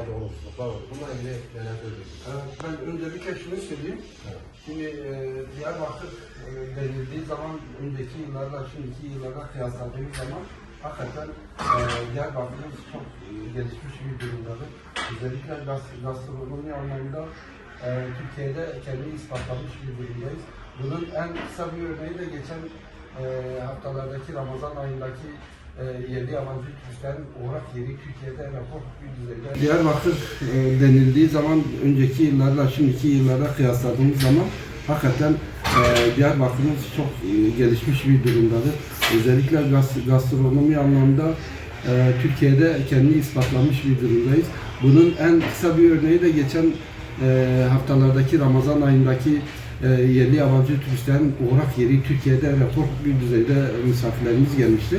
bazı olumsuzluklar var. Bununla ilgili neler söyleyeceksiniz? Evet, Ben öncelikle şunu söyleyeyim. Evet. Şimdi e, Diyarbakır e, denildiği zaman önceki yıllarla şimdiki yıllara kıyasladığımız zaman hakikaten e, Diyarbakır'ın çok e, gelişmiş bir durumdadır. Özellikle gas- gastronomi anlamında e, Türkiye'de kendini ispatlamış bir durumdayız. Bunun en kısa bir örneği de geçen e, haftalardaki Ramazan ayındaki e, yerli yabancı turistlerin uğrak yeri Türkiye'de rekor bir düzeyde. Diyarbakır e, denildiği zaman önceki yıllarla şimdiki yıllara kıyasladığımız zaman hakikaten e, Diyarbakır'ımız çok e, gelişmiş bir durumdadır. Özellikle gas- gastronomi anlamda e, Türkiye'de kendini ispatlamış bir durumdayız. Bunun en kısa bir örneği de geçen haftalardaki Ramazan ayındaki e, yerli yabancı turistlerin uğrak yeri Türkiye'de rekor bir düzeyde misafirlerimiz gelmişti.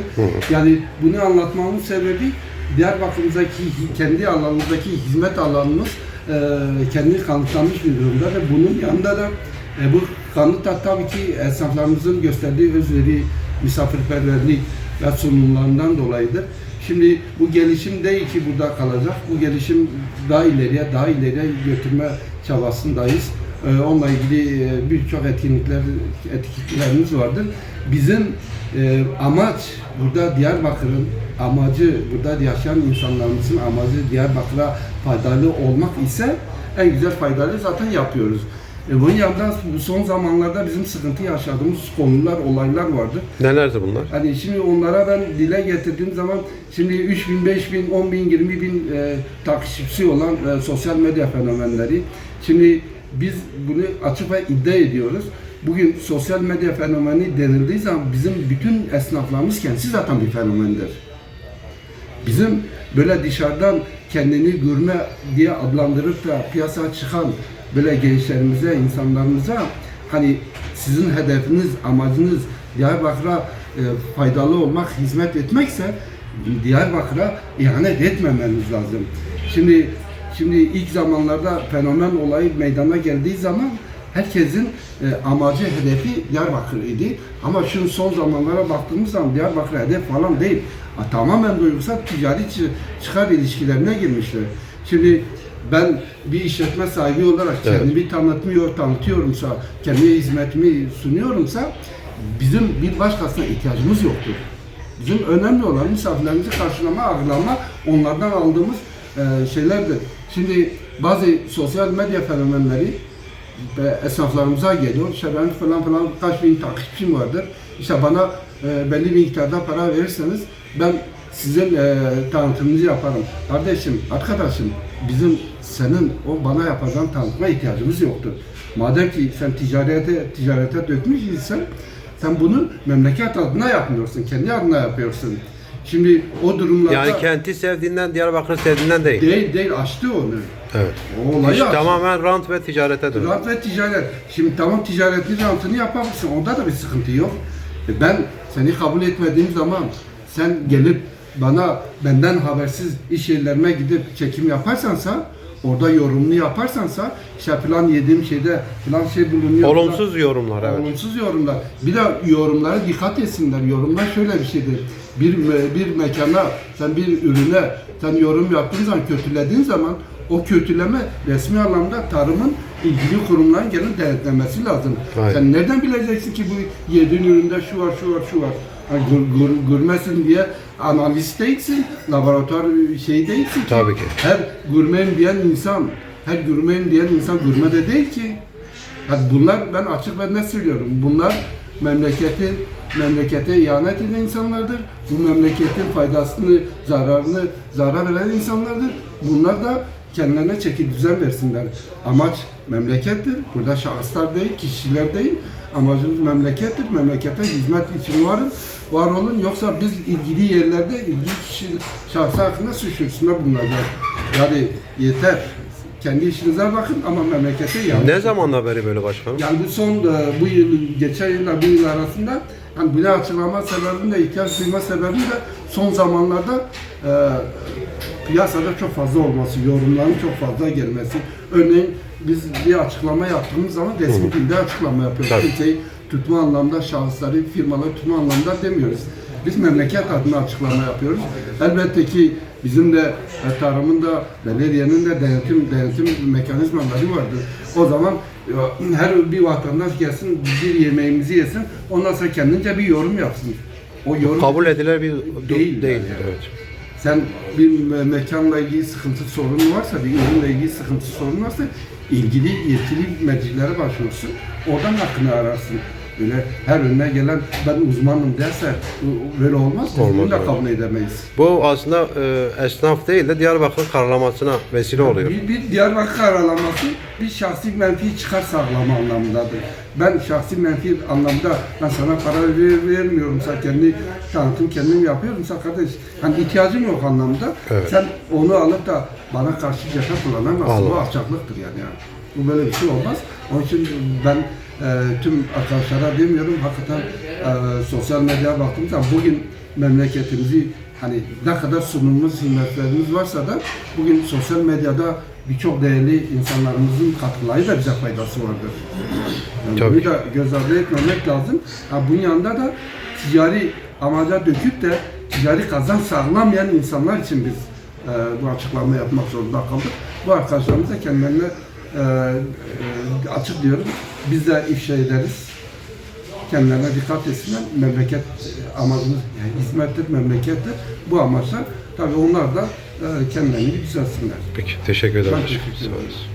Yani bunu anlatmamın sebebi Diyarbakır'ımızdaki kendi alanımızdaki hizmet alanımız e, kendini kanıtlamış bir durumda ve bunun yanında da e, bu kanıt da tabii ki esnaflarımızın gösterdiği özveri, misafirperverlik ve sunumlarından dolayıdır. Şimdi bu gelişim değil ki burada kalacak. Bu gelişim daha ileriye, daha ileriye götürme çabasındayız. Ee, Onunla ilgili e, birçok etkinlikler, etkinliklerimiz vardır. Bizim e, amaç burada Diyarbakır'ın amacı, burada yaşayan insanlarımızın amacı Diyarbakır'a faydalı olmak ise en güzel faydalı zaten yapıyoruz. E, bunun yanında son zamanlarda bizim sıkıntı yaşadığımız konular, olaylar vardı. Nelerdi bunlar? Hani şimdi onlara ben dile getirdiğim zaman şimdi 3 bin, 5 bin, 10 bin, 20 bin e, takipçisi olan e, sosyal medya fenomenleri. Şimdi biz bunu açık ve iddia ediyoruz. Bugün sosyal medya fenomeni denildiği zaman bizim bütün esnaflarımız kendisi zaten bir fenomendir. Bizim böyle dışarıdan kendini gurme diye adlandırıp da piyasaya çıkan böyle gençlerimize, insanlarımıza hani sizin hedefiniz, amacınız Diyarbakır'a e, faydalı olmak, hizmet etmekse Diyarbakır'a ihanet etmemeniz lazım. Şimdi şimdi ilk zamanlarda fenomen olayı meydana geldiği zaman herkesin e, amacı, hedefi Diyarbakır idi. Ama şu son zamanlara baktığımız zaman Diyarbakır hedef falan değil. Ha, tamamen duygusal ticari çı- çıkar ilişkilerine girmişler. Şimdi ben bir işletme sahibi olarak Evet. kendimi tanıtmıyor, tanıtıyorumsa, kendi hizmetimi sunuyorumsa bizim bir başkasına ihtiyacımız yoktur. Bizim önemli olan misafirlerimizi karşılama, ağırlama, onlardan aldığımız e, şeylerdir. Şimdi bazı sosyal medya fenomenleri ve esnaflarımıza geliyor. İşte ben falan falan kaç bin takipçim vardır. İşte bana e, belli bir miktarda para verirseniz ben sizin e, tanıtımınızı yaparım. Kardeşim, arkadaşım bizim senin o bana yapacağın tanıtıma ihtiyacımız yoktur. Madem ki sen ticarete ticarete dökmüş isen sen bunu memleket adına yapmıyorsun, kendi adına yapıyorsun. Şimdi o durumlarda Yani kenti sevdiğinden, Diyarbakır'ı sevdiğinden değil. değil değil açtı onu. Evet. O olayı İş açtı. tamamen rant ve ticarete dönüyor. Rant ve ticaret. Şimdi tamam ticaretin rantını yapabilirsin. Onda da bir sıkıntı yok. E Ben seni kabul etmediğim zaman sen gelip bana benden habersiz iş yerlerime gidip çekim yaparsansa orada yorumunu yaparsansa işte falan yediğim şeyde falan şey bulunuyor. Olumsuz yorumlar evet. Olumsuz yorumlar. Bir de yorumlara dikkat etsinler. Yorumlar şöyle bir şeydir. Bir bir mekana, sen bir ürüne sen yorum yaptığın zaman, kötülediğin zaman o kötüleme resmi anlamda tarımın ilgili kurumların gelip denetlemesi lazım. Aynen. Sen nereden bileceksin ki bu yediğin üründe şu var, şu var, şu var. Yani gör, gör- görmesin diye analist değilsin, laboratuvar şey değilsin ki. Tabii ki. Her gurmeyim diyen insan, her gurmeyim diyen insan gurme de değil ki. Yani bunlar ben açık ve net söylüyorum. Bunlar memleketi memlekete ihanet eden insanlardır. Bu memleketin faydasını, zararını zarar veren insanlardır. Bunlar da kendilerine çeki düzen versinler. Amaç memlekettir. Burada şahıslar değil, kişiler değil. Amacımız memlekettir. Memlekete hizmet için varız. Var olun. Yoksa biz ilgili yerlerde ilgili kişi şahsı hakkında suç yürütüsünde bulunacağız. Yani yeter. Kendi işinize bakın ama memlekete yanlış. Ne zamandan beri böyle başkanım? Yani bu son e, bu yıl, geçen yılla bu yıl arasında yani bunu açıklama sebebim de ihtiyaç duyma sebebim de son zamanlarda e, piyasada çok fazla olması, yorumların çok fazla gelmesi. Örneğin biz bir açıklama yaptığımız zaman resmi dilde açıklama yapıyoruz. Tabii. Kimseyi tutma anlamda, şahısları, firmaları tutma anlamda demiyoruz. Biz memleket adına açıklama yapıyoruz. Elbette ki Bizim de tarımın da belediyenin de denetim denetim mekanizmaları vardır. O zaman e, her bir vatandaş gelsin bir yemeğimizi yesin ondan sonra kendince bir yorum yapsın. O yorum Kabul edilir bir Değil değil. yani. Evet. Sen bir me- mekanla ilgili sıkıntı sorunu varsa, bir ürünle ilgili sıkıntı sorunu varsa ilgili yetkili mercilere başvurursun. Oradan hakkını ararsın. Öyle her önüne gelen ben uzmanım derse böyle olmaz. Olmaz, bunu da kabul edemeyiz. Bu aslında e, esnaf değil de Diyarbakır karalamasına vesile oluyor. Bir, bir Diyarbakır karalaması bir şahsi menfi çıkar sağlama anlamındadır. Ben şahsi menfi anlamda ben sana para ver, vermiyorum sen kendi tanıtım kendim yapıyorum sen kardeş hani ihtiyacın yok anlamda Evet. sen onu alıp da bana karşı cephe kullanamazsın. Bu alçaklıktır yani, yani. Bu böyle bir şey olmaz. Onun için ben tüm arkadaşlara demiyorum hakikaten e, sosyal medyaya baktığımız zaman bugün memleketimizi hani ne kadar sunumumuz, hizmetlerimiz varsa da bugün sosyal medyada birçok değerli insanlarımızın katkıları da bize faydası vardır. Yani Tabii bunu da göz ardı etmemek lazım. Ha, bunun yanında da ticari amaca döküp de ticari kazanç sağlamayan insanlar için biz e, bu açıklama yapmak zorunda kaldık. Bu arkadaşlarımız da kendilerine e, e, açık diyorum. Biz de ifşa ederiz. Kendilerine dikkat etsinler. Memleket e, amacımız yani hizmettir, memlekettir. Bu amaçla tabii onlar da e, kendilerini düzelsinler. Peki teşekkür ederim. Ben teşekkür ederim.